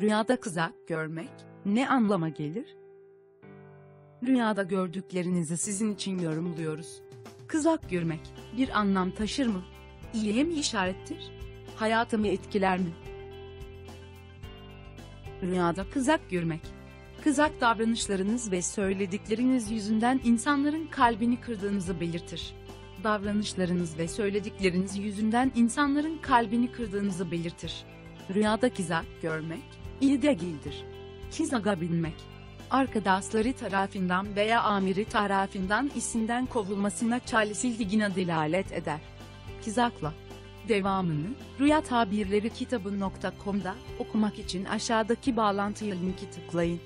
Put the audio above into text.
Rüyada kızak görmek ne anlama gelir? Rüyada gördüklerinizi sizin için yorumluyoruz. Kızak görmek bir anlam taşır mı? İyiye mi işarettir? Hayatımı etkiler mi? Rüyada kızak görmek. Kızak davranışlarınız ve söyledikleriniz yüzünden insanların kalbini kırdığınızı belirtir. Davranışlarınız ve söyledikleriniz yüzünden insanların kalbini kırdığınızı belirtir. Rüyada kizak görmek, iyi de değildir. Kizaga binmek, arkadaşları tarafından veya amiri tarafından isimden kovulmasına çelişildiğine delalet eder. Kizakla Devamını Rüya Tabirleri kitabı.com'da okumak için aşağıdaki bağlantıya linki tıklayın.